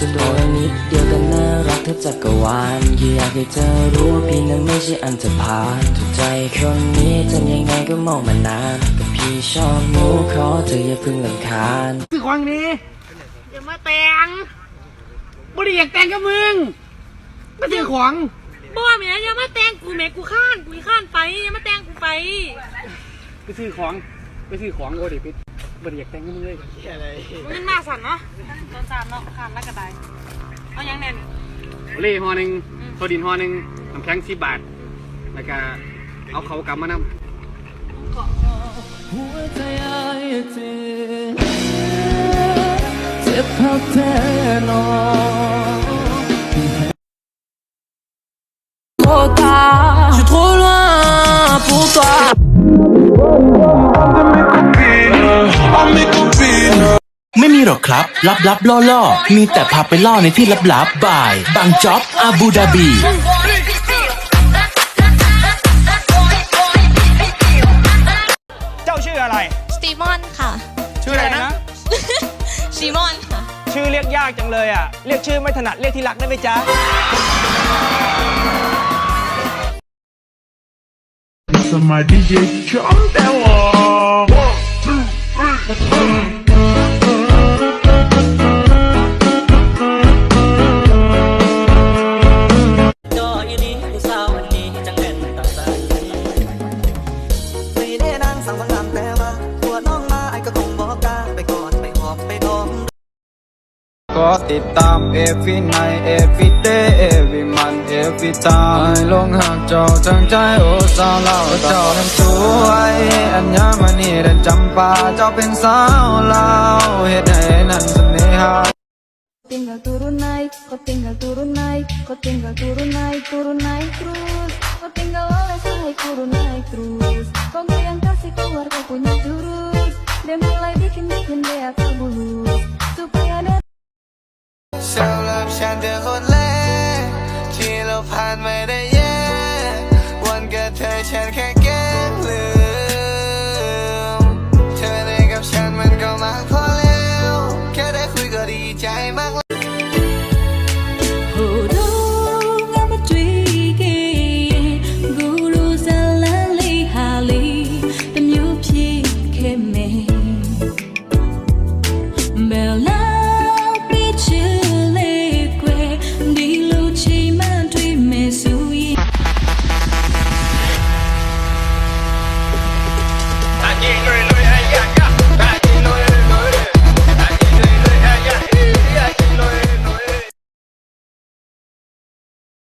จนตัวนิดเดียวกันน่ารักเท่าจักรวาลอยากให้เธอรู้ว่าพี่นั้นไม่ใช่อันธพาลถูกใจคนนี้ทำยังไงก็มองมานานก็พี่ชอบหนูขอเธออย่าเพิ่งลำคาญคือควางนี้อย่ามาแต่งบ่ได้อยากแต่งกับมึงไม่ใช่ของบ่แม่อย่ามาแต่งกูแม่กูข้านกูข้านไปอย่ามาแต่งกูไป ไปซื้อของไปซื้อของโอ้ดิไปบ่ได้อยากแต่งกับมึงเลยมันมาสั่นเนาะ ตอนสั่นเนาะข้านแล้วก็ได้เอายังแน่นเล่ห่อหนึ่งโซดินห่อหนึ่งน้ำแข็งสิบบาท แล้วก็เอาเขากลับมานำหัวใจอ้ายเจ็บเจ็บเท่าแท้นอโอ้ตา je suis trop loin pour toi ไม่มีหรอกครับ ลับลับล่อล่อๆมีแต่พาไปล่อในที่ลับลับๆบ่าย บางจ็อบอาบูดาบีเจ้าชื่ออะไร สตีมอนค่ะ ชื่ออะไรนะซีมอนค่ะ ชื่อเรียกยากจังเลยอะ เรียกชื่อไม่ถนัดเรียกที่รักได้ไหมจ๊ะ Sama DJ Chom Dewa. One, two, three. ก็ติดตาม every night every day every month every time ให้ลงหากเจ้าจังใจโอ้สาวเล่าเจ้านั้นสวยอัญญามณีเดินจำปาเจ้าเป็นสาวเล่าเฮ็ดให้นั้นเสน่หา tinggal turun naik kau tinggal turun naik kau tinggal turun naik turun naik terus kau tinggal oleh saya turun naik terus kau gak yang kasih keluar kau punya jurus dia mulai bikin bikin dia terbulus Supaya สำหรับฉันเธอคนแรกที่เราผ่านไม่ได้